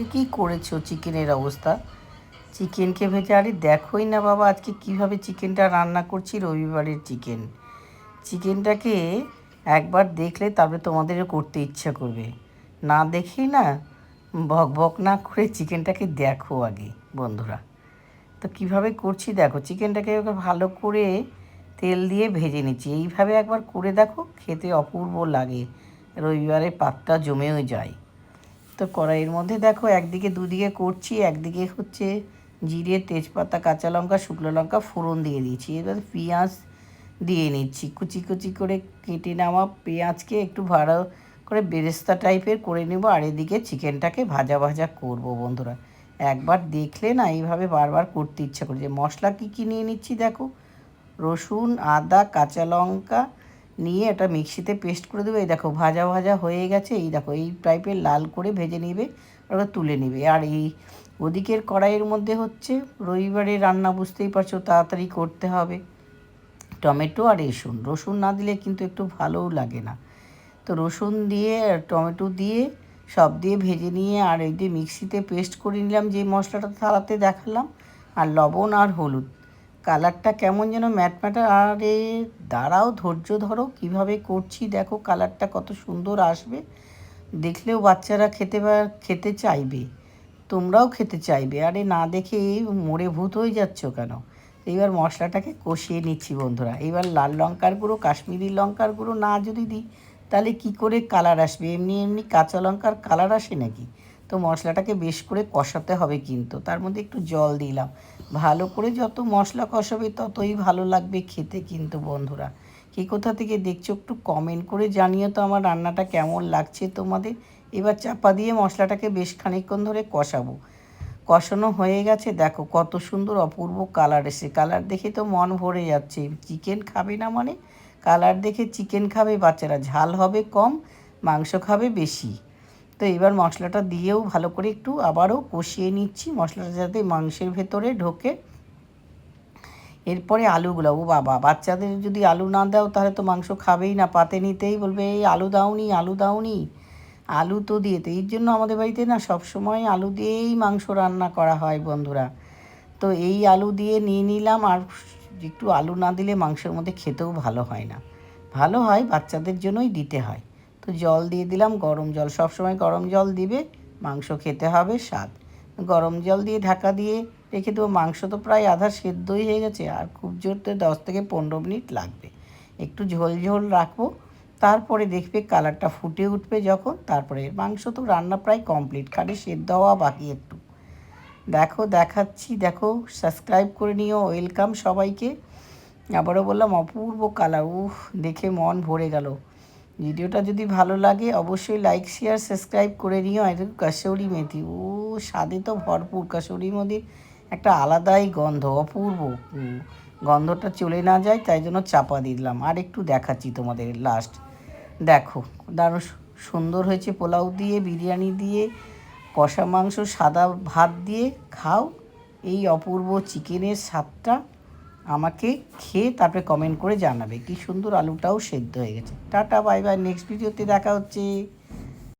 এ কী করেছ চিকেনের অবস্থা? চিকেনকে ভেজে, আরে দেখোই না বাবা আজকে কীভাবে চিকেনটা রান্না করছি, রবিবারের চিকেন। চিকেনটাকে একবার দেখলে তারপরে তোমাদেরও করতে ইচ্ছা করবে। না দেখেই না বক বক না করে চিকেনটাকে দেখো আগে, বন্ধুরা। তো কীভাবে করছি দেখো, চিকেনটাকে ভালো করে তেল দিয়ে ভেজে নিচ্ছি। এইভাবে একবার করে দেখো, খেতে অপূর্ব লাগে। রবিবারে পাতটা জমেও যায়। তো কড়াইয়ের মধ্যে দেখো একদিকে দুদিকে করছি, একদিকে হচ্ছে জিরে, তেজপাতা, কাঁচা লঙ্কা, শুকনো লঙ্কা ফোড়ন দিয়ে দিয়েছি। এবার পেঁয়াজ দিয়ে নিচ্ছি। কুচি কুচি করে কেটে নেওয়া পেঁয়াজকে একটু ভালো করে বেরেস্তা টাইপের করে নেব আর এদিকে চিকেনটাকে ভাজা ভাজা করব বন্ধুরা। একবার দেখলে না এইভাবে বারবার করতে ইচ্ছা করে। যে মশলা কী কী নিয়ে নিচ্ছি দেখো? রসুন, আদা, কাঁচা লঙ্কা নিয়ে এটা মিক্সিতে পেস্ট করে দেবে। এই দেখো, ভাজা ভাজা হয়ে গেছে। এই দেখো, এই টাইপের লাল করে ভেজে নেবে ওটা তুলে নেবে। আর এই ওদিকের কড়াইয়ের মধ্যে হচ্ছে রবিবারে রান্না, বুঝতেই পারছ, তাড়াতাড়ি করতে হবে। টমেটো আর রসুন। রসুন না দিলে কিন্তু একটু ভালোও লাগে না। তো রসুন দিয়ে আর টমেটো দিয়ে, সব দিয়ে ভেজে নিয়ে আর এই যে মিক্সিতে পেস্ট করে নিলাম, যে মশলাটা থালাতে দেখালাম, আর লবণ আর হলুদ। কালারটা কেমন যেন ম্যাট ম্যাটা, আরে দাঁড়াও, ধৈর্য ধরো, কীভাবে করছি দেখো কালারটা কত সুন্দর আসবে। দেখলেও বাচ্চারা খেতে খেতে চাইবে, তোমরাও খেতে চাইবে, আরে না দেখে মরে ভূত হয়ে যাচ্ছ কেন? এইবার মশলাটাকে কষিয়ে নিচ্ছি বন্ধুরা এবার লাল লঙ্কার গুঁড়ো, কাশ্মীরি লঙ্কার গুঁড়ো না যদি দিই, তাহলে কি করে কালার আসবে? এমনি এমনি কাঁচা লঙ্কার কালার আসে নাকি? তো মশলাটাকে বেশ করে কষাতে হবে কিন্তু। তার মধ্যে একটু জল দিলাম। ভালো করে যত মশলা কষাবে ততই ভালো লাগবে খেতে কিন্তু বন্ধুরা। কে কোথা থেকে দেখছ একটু কমেন্ট করে জানিও তো আমার রান্নাটা কেমন লাগছে তোমাদের। এবার চাপা দিয়ে মশলাটাকে বেশ খানিকক্ষণ ধরে কষাবো। কষানো হয়ে গেছে, দেখো কত সুন্দর অপূর্ব কালার এসে কালার দেখে তো মন ভরে যাচ্ছে। চিকেন খাবে না মানে? কালার দেখে চিকেন খাবে বাচ্চারা। ঝাল হবে কম, মাংস খাবে বেশি। তো এবার মশলাটা দিয়েও ভালো করে একটু আবারও কষিয়ে নিচ্ছি। মশলাটা যাতে মাংসের ভেতরে ঢোকে। এরপরে আলুগুলো, ও বাবা, বাচ্চাদের যদি আলু না দাও তাহলে তো মাংস খাবেই না, পাতে নিতেই বলবে, এই আলু দাওনি আলু দাওনি। আলু তো দিয়ে তো এর জন্য আমাদের বাড়িতে না সব সময় আলু দিয়েই মাংস রান্না করা হয় বন্ধুরা। তো এই আলু দিয়ে নিয়ে নিলাম, আর একটু আলু না দিলে মাংসের মধ্যে খেতেও ভালো হয় না। ভালো হয়, বাচ্চাদের জন্যই দিতে হয়। তো জল দিয়ে দিলাম, গরম জল। সব সময় গরম জল দিবে, মাংস খেতে হবে স্বাদ। গরম জল দিয়ে ঢাকা দিয়ে রেখে দেবো, মাংস তো প্রায় আধা সেদ্ধই হয়ে গেছে, আর খুব জোরতে দশ থেকে পনেরো মিনিট লাগবে। একটু ঝোল ঝোল রাখব, তারপরে দেখবে কালারটা ফুটে উঠবে যখন, তারপরে মাংস তো রান্না প্রায় কমপ্লিট খালি সেদ্ধ হওয়া বাকি একটু। দেখো, দেখাচ্ছি, দেখো, সাবস্ক্রাইব করে নিও, ওয়েলকাম সবাইকে। আবারও বললাম অপূর্ব কালার, উফ, দেখে মন ভরে গেল। ভিডিওটা যদি ভালো লাগে, অবশ্যই লাইক শেয়ার সাবস্ক্রাইব করে নিও। আর কাশৌরি মেথি, ও স্বাদে তো ভরপুর। কাশৌরি মেথির একটা আলাদাই গন্ধ, অপূর্ব। গন্ধটা চলে না যায়, তাই জন্য চাপা দিলাম। আর একটু দেখাচ্ছি তোমাদের লাস্ট দেখো, দারুণ সুন্দর হয়েছে পোলাও দিয়ে, বিরিয়ানি দিয়ে, কষা মাংস, সাদা ভাত দিয়ে। খাও, এই অপূর্ব চিকেনের স্বাদটা। আমাকে খেয়ে তারপরে কমেন্ট করে জানাবে। কি সুন্দর আলুটাও সেদ্ধ হয়ে গেছে। টাটা বাই বাই নেক্সট ভিডিওতে দেখা হচ্ছে।